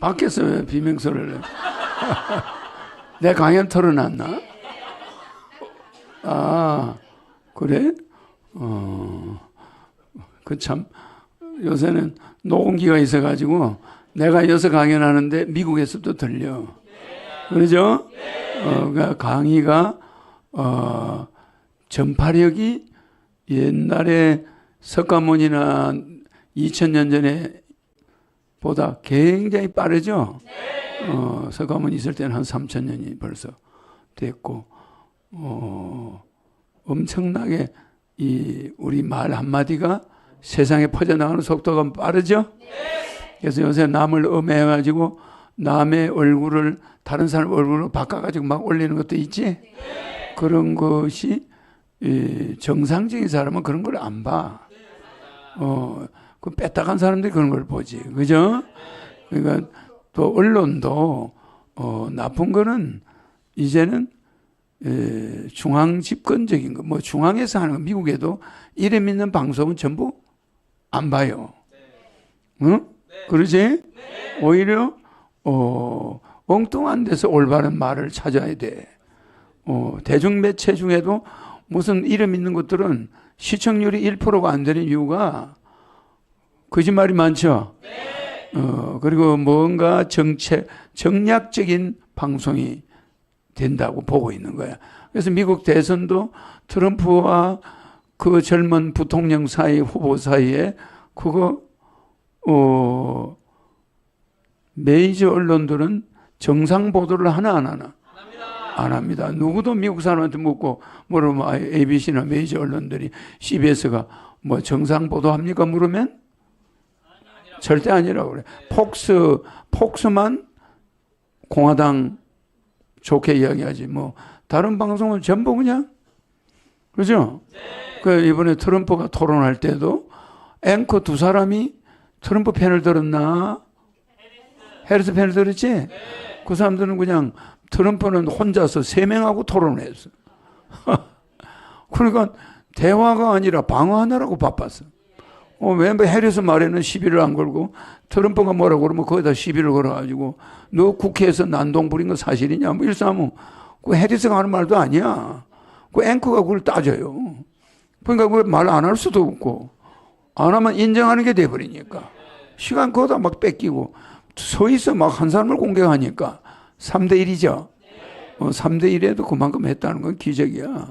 밖에서 왜 비명소리를 내? 내 강연 털어놨나? 아, 그래? 어, 그 참, 요새는 녹음기가 있어가지고 내가 여기서 강연하는데 미국에서도 들려. 그러죠? 어, 그러니까 강의가, 어, 전파력이 옛날에 석가모니나 2000년 전에 보다 굉장히 빠르죠? 어, 석가모니 있을 때는 한 3000년이 벌써 됐고, 어, 엄청나게 이 우리 말 한마디가 세상에 퍼져나가는 속도가 빠르죠? 그래서 요새 남을 음해가지고 남의 얼굴을 다른 사람 얼굴로 바꿔가지고 막 올리는 것도 있지? 그런 것이 이 정상적인 사람은 그런 걸 안 봐. 어, 그 빼딱한 사람들이 그런 걸 보지. 그죠? 그러니까 또 언론도 어, 나쁜 거는 이제는 에, 중앙 집권적인 거, 뭐 중앙에서 하는 거, 미국에도 이름 있는 방송은 전부 안 봐요. 응? 그러지? 오히려 어, 엉뚱한 데서 올바른 말을 찾아야 돼. 어, 대중매체 중에도 무슨 이름 있는 것들은 시청률이 1%가 안 되는 이유가 거짓말이 많죠. 어, 그리고 뭔가 정책, 정략적인 방송이 된다고 보고 있는 거야. 그래서 미국 대선도 트럼프와 그 젊은 부통령 사이, 후보 사이에 그거, 어, 메이저 언론들은 정상 보도를 하나 안 하나? 안 합니다. 누구도 미국 사람한테 묻고 물으면 ABC나 메이저 언론들이 CBS가 뭐 정상 보도합니까? 물으면 절대 아니라고 그래. 폭스, 폭스만 공화당 좋게 이야기하지. 뭐, 다른 방송은 전부 그냥, 그죠? 그 이번에 트럼프가 토론할 때도 앵커 두 사람이 트럼프 편을 들었나? 해리스 편을 들었지? 그 사람들은 그냥 트럼프는 혼자서 세 명하고 토론을 했어. 그러니까 대화가 아니라 방어하느라고 바빴어. 어, 왜 해리스 말에는 시비를 안 걸고 트럼프가 뭐라고 그러면 거기다 시비를 걸어가지고 너 국회에서 난동 부린 거 사실이냐? 뭐 일사무 그 해리스가 하는 말도 아니야. 그 앵커가 그걸 따져요. 그러니까 그걸 말안 할 수도 없고 안 하면 인정하는 게 돼버리니까 시간 거다 막 뺏기고 서 있어 막 한 사람을 공격하니까 3대 1이죠. 어, 3대 1에도 그만큼 했다는 건 기적이야.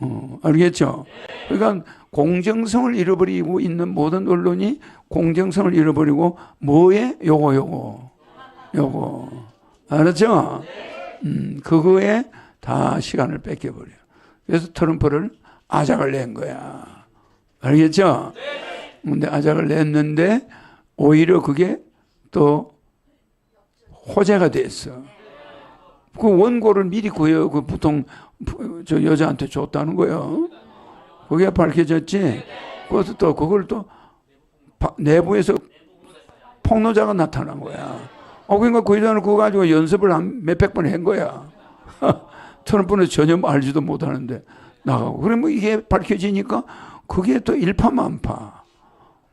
어, 알겠죠? 그러니까 공정성을 잃어버리고 있는 모든 언론이 공정성을 잃어버리고 뭐에 요거 요거 요거 알았죠? 음, 그거에 다 시간을 뺏겨버려. 그래서 트럼프를 아작을 낸 거야. 알겠죠? 근데 아작을 냈는데 오히려 그게 또 호재가 됐어. 그 원고를 미리 구해요. 그 보통 저 여자한테 줬다는 거예요. 그게 밝혀졌지. 그것도 또 그걸 또 내부에서 폭로자가 나타난 거야. 어, 그러니까 그 여자는 그거 가지고 연습을 한 몇백 번 한 거야. 트럼프는 전혀 알지도 못하는데 나가고. 그러면 이게 밝혀지니까 그게 또 일파만파.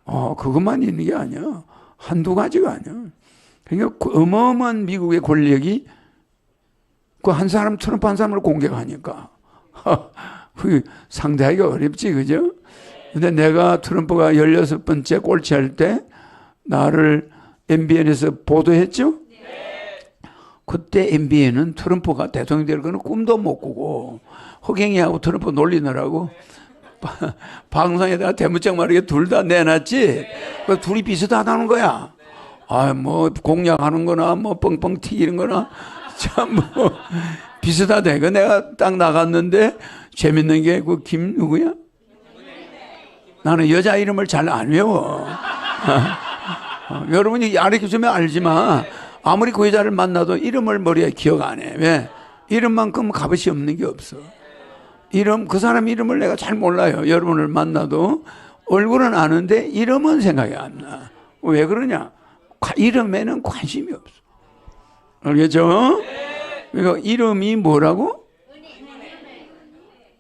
어, 그것만 있는 게 아니야. 한두 가지가 아니야. 그러니까 그 어마어마한 미국의 권력이 그 한 사람, 트럼프 한 사람을 공격하니까. 그 상대하기가 어렵지, 그죠? 근데 내가 트럼프가 16번째 꼴찌할 때 나를 MBN에서 보도했죠? 그때 MBN은 트럼프가 대통령 될 거는 꿈도 못 꾸고 허경이하고 트럼프 놀리느라고 방송에다가 대문짝 말하게 둘 다 내놨지. 그 둘이 비슷하다는 거야. 아, 뭐 공약하는 거나 뭐 뻥뻥 튀기는 거나 참 뭐 비슷하다. 그 내가 딱 나갔는데 재밌는 게 그 김 누구야? 나는 여자 이름을 잘 안 외워. 어, 여러분이 알려주면 알지만 아무리 그 여자를 만나도 이름을 머리에 기억 안 해. 왜? 이름만큼 값이 없는 게 없어. 이름, 그 사람 이름을 내가 잘 몰라요. 여러분을 만나도 얼굴은 아는데 이름은 생각이 안 나. 왜 그러냐? 이름에는 관심이 없어. 알겠죠? 그러니까 이름이 뭐라고?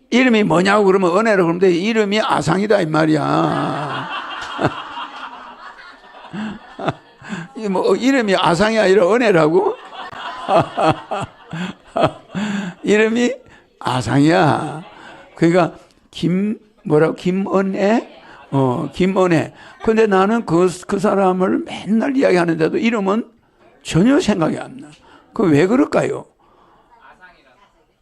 이름이 뭐냐고 그러면 은혜로 그러면 이름이 아상이다 이 말이야. 이 뭐, 이름이 아상이 아니라 은혜라고? 이름이 아상이야. 그러니까, 김, 뭐라고, 김은혜? 어, 김은혜. 근데 나는 그, 그 사람을 맨날 이야기하는데도 이름은 전혀 생각이 안 나. 그 왜 그럴까요?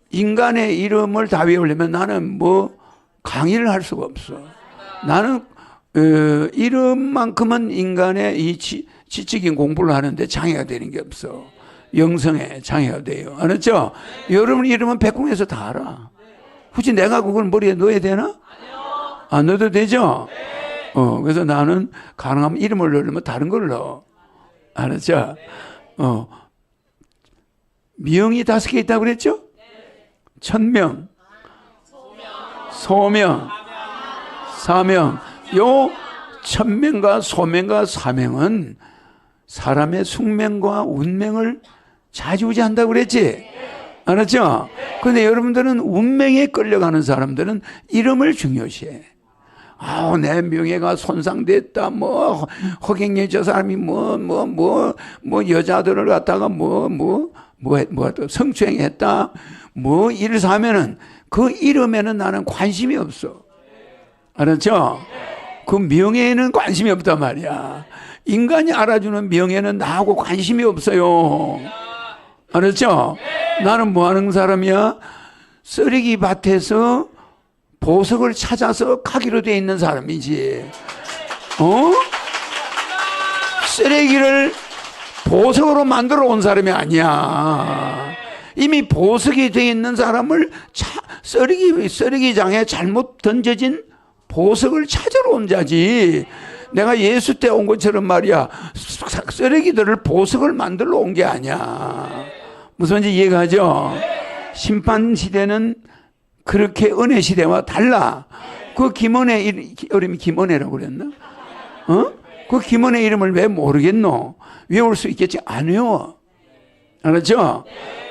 인간의 이름을 다 외우려면 나는 뭐 강의를 할 수가 없어. 나는 어, 이름만큼은 인간의 이 지, 지적인 공부를 하는데 장애가 되는 게 없어. 영성에 장애가 돼요. 알았죠? 여러분 이름은 백궁에서 다 알아. 굳이 내가 그걸 머리에 넣어야 되나? 안 넣어도 되죠? 어, 그래서 나는 가능하면 이름을 넣으려면 다른 걸 넣어. 알았죠? 어, 미영이 다섯 개 있다고 그랬죠? 천명, 소명, 사명. 요 천명과 소명과 사명은 사람의 숙명과 운명을 좌지우지한다고 그랬지? 알았죠? 근데 여러분들은 운명에 끌려가는 사람들은 이름을 중요시해. 아우, 내 명예가 손상됐다. 뭐, 허경영 저 사람이 뭐, 뭐, 뭐, 뭐, 여자들을 갖다가 뭐, 뭐, 뭐, 했- 뭐, 또 성추행했다. 뭐, 이를 사면은 그 이름에는 나는 관심이 없어. 알았죠? 그 명예에는 관심이 없단 말이야. 인간이 알아주는 명예는 나하고 관심이 없어요. 알았죠? 나는 뭐 하는 사람이야? 쓰레기 밭에서 보석을 찾아서 가기로 돼 있는 사람이지. 어? 쓰레기를 보석으로 만들어 온 사람이 아니야. 이미 보석이 돼 있는 사람을 차, 쓰레기, 쓰레기장에 잘못 던져진 보석을 찾으러 온 자지. 내가 예수 때 온 것처럼 말이야. 쓰레기들을 보석을 만들러 온 게 아니야. 무슨 말인지 이해가죠? 심판 시대는 그렇게 은혜 시대와 달라. 그 김은혜 이- 이름이 김은혜라고 그랬나? 어? 그 김은혜 이름을 왜 모르겠노? 외울 수 있겠지? 안 외워. 알았죠?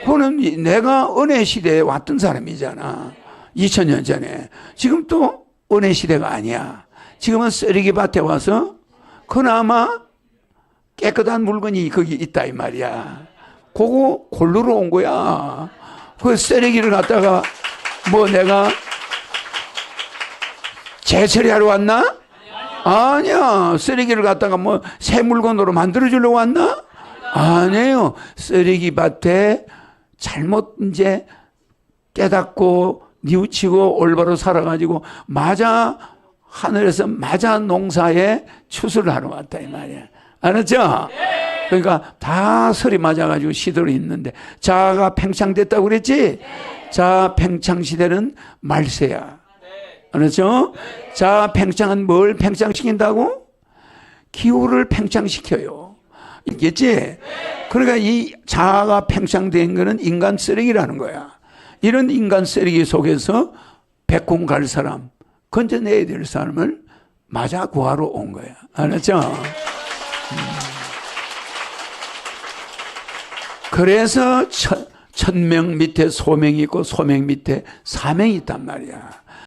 그거는 이- 내가 은혜 시대에 왔던 사람이잖아. 2000년 전에. 지금 또 은혜 시대가 아니야. 지금은 쓰레기 밭에 와서 그나마 깨끗한 물건이 거기 있다 이 말이야. 그거 골르러 온 거야. 그 쓰레기를 갖다가 뭐 내가 재처리하러 왔나? 아니야. 쓰레기를 갖다가 뭐 새 물건으로 만들어 주려고 왔나? 아니에요. 쓰레기 밭에 잘못 이제 깨닫고 뉘우치고 올바로 살아가지고 맞아 하늘에서 맞아 농사에 추수를 하러 왔다 이 말이야. 알았죠? 그러니까 다 설이 맞아가지고 시들이 있는데 자아가 팽창됐다고 그랬지? 자아 팽창 시대는 말세야. 알았죠? 자아 팽창은 뭘 팽창시킨다고? 기후를 팽창시켜요. 있겠지? 그러니까 이 자아가 팽창된 거는 인간 쓰레기라는 거야. 이런 인간 쓰레기 속에서 백공 갈 사람, 건져내야 될 사람을 맞아 구하러 온 거야. 알았죠? 음. 그래서 천, 천명 밑에 소명이 있고 소명 밑에 사명이 있단 말이야.